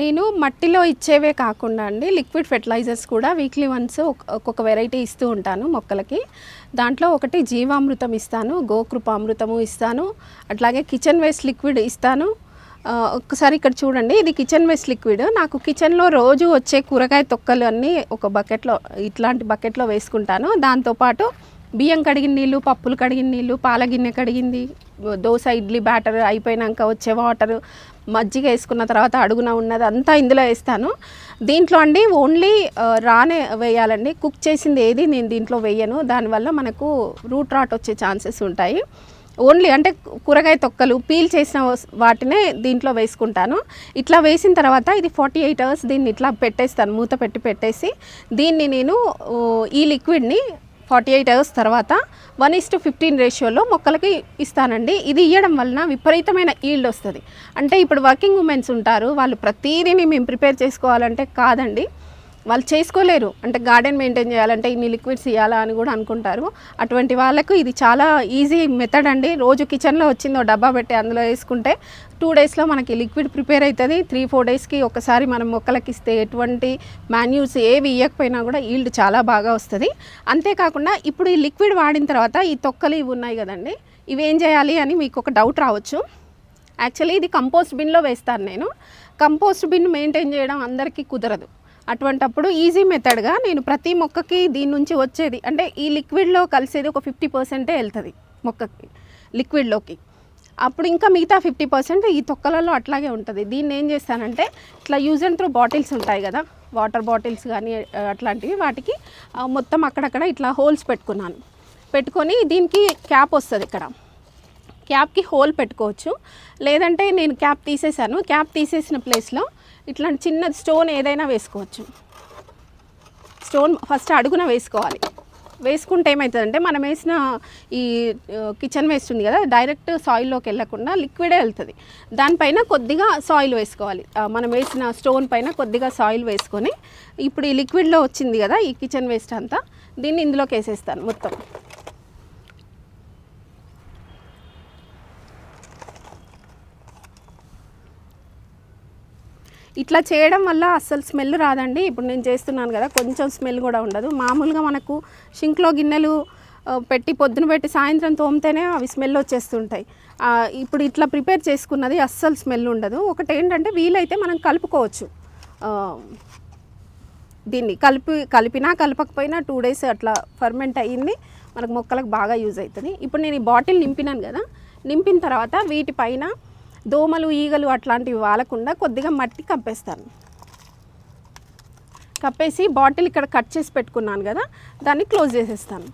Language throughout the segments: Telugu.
నేను మట్టిలో ఇచ్చేవే కాకుండా అండి లిక్విడ్ ఫెర్టిలైజర్స్ కూడా వీక్లీ వన్స్ ఒక్కొక్క వెరైటీ ఇస్తూ ఉంటాను మొక్కలకి. దాంట్లో ఒకటి జీవామృతం ఇస్తాను గోకృపామృతము ఇస్తాను అట్లాగే కిచెన్ వేస్ట్ లిక్విడ్ ఇస్తాను. ఒకసారి ఇక్కడ చూడండి ఇది కిచెన్ వేస్ట్ లిక్విడ్ నాకు కిచెన్లో రోజు వచ్చే కూరగాయ తొక్కలు అన్నీ ఒక బకెట్లో ఇట్లాంటి బకెట్లో వేసుకుంటాను. దాంతోపాటు బియ్యం కడిగిన నీళ్ళు పప్పులు కడిగిన నీళ్ళు పాల గిన్నె కడిగింది దోశ ఇడ్లీ బ్యాటర్ అయిపోయినాక వచ్చే వాటర్ మజ్జిగ వేసుకున్న తర్వాత అడుగున ఉన్నది అంతా ఇందులో వేస్తాను. దీంట్లో అండి ఓన్లీ రానే వేయాలండి. కుక్ చేసింది ఏది నేను దీంట్లో వేయను. దానివల్ల మనకు రూట్ రాట్ వచ్చే ఛాన్సెస్ ఉంటాయి. ఓన్లీ అంటే కూరగాయ తొక్కలు పీల్ చేసిన వాటినే దీంట్లో వేసుకుంటాను. ఇట్లా వేసిన తర్వాత ఇది ఫార్టీ ఎయిట్ అవర్స్ దీన్ని ఇట్లా పెట్టేస్తాను. మూత పెట్టి పెట్టేసి దీన్ని నేను ఈ లిక్విడ్ని ఫార్టీ ఎయిట్ అవర్స్ తర్వాత వన్ ఇస్ టు ఫిఫ్టీన్ రేషియోలో మొక్కలకి ఇస్తానండి. ఇది ఇవ్వడం వలన విపరీతమైన ఈల్డ్ వస్తుంది. అంటే ఇప్పుడు వర్కింగ్ ఉమెన్స్ ఉంటారు వాళ్ళు ప్రతిదీని మేము ప్రిపేర్ చేసుకోవాలంటే కాదండి. వాళ్ళు చేసుకోలేరు. అంటే గార్డెన్ మెయింటైన్ చేయాలంటే ఇన్ని లిక్విడ్స్ ఇవ్వాలా అని కూడా అనుకుంటారు. అటువంటి వాళ్ళకు ఇది చాలా ఈజీ మెథడ్ అండి. రోజు కిచెన్లో వచ్చిందో డబ్బా పెట్టి అందులో వేసుకుంటే టూ డేస్లో మనకి లిక్విడ్ ప్రిపేర్ అవుతుంది త్రీ ఫోర్ డేస్కి ఒకసారి మనం మొక్కలకి ఇస్తే ఎటువంటి మాన్యూస్ ఏవి ఇవ్వకపోయినా కూడా ఈల్డ్ చాలా బాగా వస్తుంది. అంతేకాకుండా ఇప్పుడు ఈ లిక్విడ్ వాడిన తర్వాత ఈ తొక్కలు ఇవి ఉన్నాయి కదండి. ఇవి ఏం చేయాలి అని మీకు ఒక డౌట్ రావచ్చు. యాక్చువల్లీ ఇది కంపోస్ట్ బిన్లో వేస్తాను నేను. కంపోస్ట్ బిన్ మెయింటైన్ చేయడం అందరికీ కుదరదు. అటువంటప్పుడు ఈజీ మెథడ్గా నేను ప్రతి మొక్కకి దీని నుంచి వచ్చేది అంటే ఈ లిక్విడ్లో కలిసేది ఒక ఫిఫ్టీ పర్సెంటే వెళ్తుంది మొక్కకి లిక్విడ్లోకి. అప్పుడు ఇంకా మిగతా ఫిఫ్టీ పర్సెంట్ ఈ తొక్కలలో అట్లాగే ఉంటుంది. దీన్ని ఏం చేస్తానంటే ఇట్లా యూజ్ అండ్ త్రూ బాటిల్స్ ఉంటాయి కదా వాటర్ బాటిల్స్ కానీ అట్లాంటివి వాటికి మొత్తం అక్కడక్కడ ఇట్లా హోల్స్ పెట్టుకున్నాను. పెట్టుకొని దీనికి క్యాప్ వస్తుంది ఇక్కడ. క్యాప్కి హోల్ పెట్టుకోవచ్చు. లేదంటే నేను క్యాప్ తీసేసాను. క్యాప్ తీసేసిన ప్లేస్లో ఇట్లాంటి చిన్న స్టోన్ ఏదైనా వేసుకోవచ్చు. స్టోన్ ఫస్ట్ అడుగున వేసుకోవాలి. వేసుకుంటే ఏమవుతుందంటే మనం వేసిన ఈ కిచెన్ వేస్ట్ ఉంది కదా డైరెక్ట్ సాయిల్లోకి వెళ్ళకుండా లిక్విడే వెళ్తుంది. దానిపైన కొద్దిగా సాయిల్ వేసుకోవాలి. మనం వేసిన స్టోన్ పైన కొద్దిగా సాయిల్ వేసుకొని ఇప్పుడు ఈ లిక్విడ్లో వచ్చింది కదా ఈ కిచెన్ వేస్ట్ అంతా దీన్ని ఇందులోకి వేసేస్తాను మొత్తం. ఇట్లా చేయడం వల్ల అస్సలు స్మెల్ రాదండి. ఇప్పుడు నేను చేస్తున్నాను కదా కొంచెం స్మెల్ కూడా ఉండదు. మామూలుగా మనకు షింక్లో గిన్నెలు పెట్టి పొద్దున పెట్టి సాయంత్రం తోమితేనే అవి స్మెల్ వచ్చేస్తుంటాయి. ఇప్పుడు ఇట్లా ప్రిపేర్ చేసుకున్నది అస్సలు స్మెల్ ఉండదు. ఒకటి ఏంటంటే వీలైతే మనం కలుపుకోవచ్చు. దీన్ని కలిపి కలిపినా కలపకపోయినా టూ డేస్ అట్లా ఫర్మెంట్ అయ్యింది. మనకు మొక్కలకు బాగా యూజ్ అవుతుంది. ఇప్పుడు నేను ఈ బాటిల్ నింపినాను కదా నింపిన తర్వాత వీటిపైన దోమలు ఈగలు అట్లాంటివి వాలకుండా కొద్దిగా మట్టి కప్పేస్తాను. కప్పేసి బాటిల్ ఇక్కడ కట్ చేసి పెట్టుకున్నాను కదా దాన్ని క్లోజ్ చేసేస్తాను.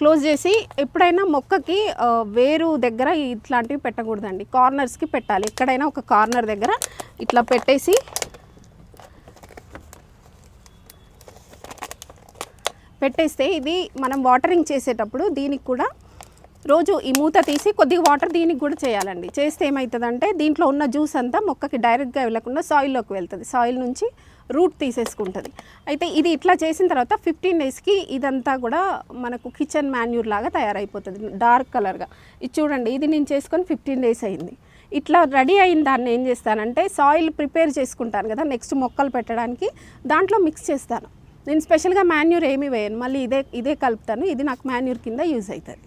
క్లోజ్ చేసి ఎప్పుడైనా మొక్కకి వేరు దగ్గర ఇట్లాంటివి పెట్టకూడదండి. కార్నర్స్కి పెట్టాలి. ఎక్కడైనా ఒక కార్నర్ దగ్గర ఇట్లా పెట్టేసి పెట్టేస్తే ఇది మనం వాటరింగ్ చేసేటప్పుడు దీనికి కూడా రోజు ఈ మూత తీసి కొద్దిగా వాటర్ దీనికి కూడా చేయాలండి. చేస్తే ఏమవుతుందంటే దీంట్లో ఉన్న జ్యూస్ అంతా మొక్కకి డైరెక్ట్గా వెళ్ళకుండా సాయిల్లోకి వెళ్తుంది. సాయిల్ నుంచి రూట్ తీసేసుకుంటుంది. అయితే ఇది ఇట్లా చేసిన తర్వాత ఫిఫ్టీన్ డేస్కి ఇదంతా కూడా మనకు కిచెన్ మాన్యూర్ లాగా తయారైపోతుంది. డార్క్ కలర్గా. ఇది చూడండి ఇది నేను చేసుకొని ఫిఫ్టీన్ డేస్ అయింది. ఇట్లా రెడీ అయిన దాన్ని ఏం చేస్తానంటే సాయిల్ ప్రిపేర్ చేసుకుంటాను కదా నెక్స్ట్ మొక్కలు పెట్టడానికి దాంట్లో మిక్స్ చేస్తాను. నేను స్పెషల్గా మాన్యూర్ ఏమీ వేయను. మళ్ళీ ఇదే ఇదే కలుపుతాను. ఇది నాకు మాన్యూర్ కింద యూజ్ అవుతుంది.